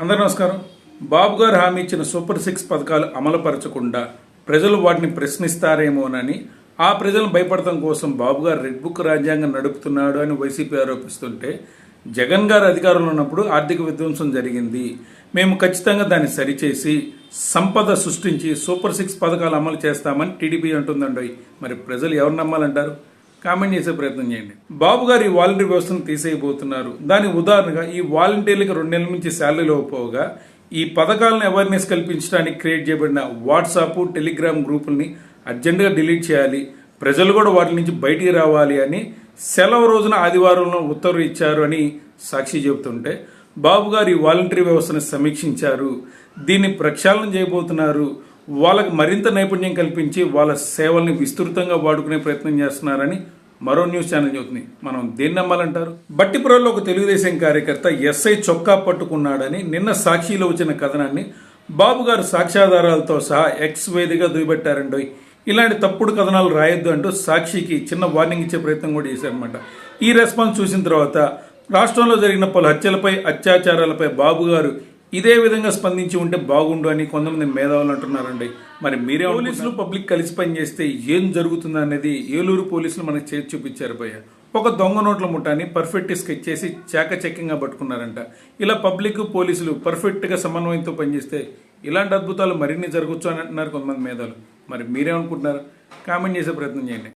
అందరు నమస్కారం. బాబు గారు హామీ ఇచ్చిన సూపర్ సిక్స్ పథకాలు అమలుపరచకుండా ప్రజలు వాటిని ప్రశ్నిస్తారేమోనని ఆ ప్రజలను భయపడటం కోసం బాబు గారు రెడ్ బుక్ రాజ్యాంగం నడుపుతున్నాడు అని వైసీపీ ఆరోపిస్తుంటే జగన్ గారు అధికారంలో ఉన్నప్పుడు ఆర్థిక విధ్వంసం జరిగింది. మేము ఖచ్చితంగా దాన్ని సరిచేసి సంపద సృష్టించి సూపర్ సిక్స్ పథకాలు అమలు చేస్తామని టీడీపీ అంటుందండి మరి ప్రజలు ఎవరు నమ్మాలంటారు? కామెంట్ చేసే ప్రయత్నం చేయండి. బాబు గారు ఈ వాలంటీర్ వ్యవస్థను తీసేయబోతున్నారు. దాని ఉదాహరణగా ఈ వాలంటీర్లకు రెండు నెలల నుంచి శాలరీలు ఇవ్వకపోగా ఈ పథకాలను అవేర్నెస్ కల్పించడానికి క్రియేట్ చేయబడిన వాట్సాప్ టెలిగ్రామ్ గ్రూపుల్ని అర్జెంటుగా డిలీట్ చేయాలి. ప్రజలు కూడా వాటి నుంచి బయటికి రావాలి అని సెలవు రోజున ఆదివారంలో ఉత్తర్వు ఇచ్చారు అని సాక్షి చెబుతుంటే బాబు గారు ఈ వాలంటరీ వ్యవస్థను సమీక్షించారు. దీన్ని ప్రక్షాళన చేయబోతున్నారు. వాళ్ళకి మరింత నైపుణ్యం కల్పించి వాళ్ళ సేవల్ని విస్తృతంగా వాడుకునే ప్రయత్నం చేస్తున్నారని మరో న్యూస్ ఛానల్ చెబుతుంది. మనం దేన్ని నమ్మాలంటారు? బట్టిపురంలో ఒక తెలుగుదేశం కార్యకర్త ఎస్ఐ చొక్కా పట్టుకున్నాడని నిన్న సాక్షిలో వచ్చిన కథనాన్ని బాబు గారు సాక్ష్యాధారాలతో సహా ఎక్స్ వేదిగా దుయబెట్టారండి ఇలాంటి తప్పుడు కథనాలు రాయొద్దు అంటూ సాక్షికి చిన్న వార్నింగ్ ఇచ్చే ప్రయత్నం కూడా చేశారనమాట ఈ రెస్పాన్స్ చూసిన తర్వాత రాష్ట్రంలో జరిగిన పలు హత్యలపై అత్యాచారాలపై బాబు గారు ఇదే విధంగా స్పందించి ఉంటే బాగుండు అని కొంతమంది మేధావులు అంటున్నారండి. మరి మీరే పోలీసులు పబ్లిక్ కలిసి పనిచేస్తే ఏం జరుగుతుంది అనేది ఏలూరు పోలీసులు మనకు చేతి చూపించారు భయ్య. ఒక దొంగ నోట్ల ముఠాని పర్ఫెక్ట్ స్కెచ్ చేసి చాకచక్యంగా పట్టుకున్నారంట. ఇలా పబ్లిక్ పోలీసులు పర్ఫెక్ట్గా సమన్వయంతో పనిచేస్తే ఇలాంటి అద్భుతాలు మరిన్ని జరగచ్చు అని అంటున్నారు కొంతమంది మేధావులు. మరి మీరేమనుకుంటున్నారు? కామెంట్ చేసే ప్రయత్నం చేయండి.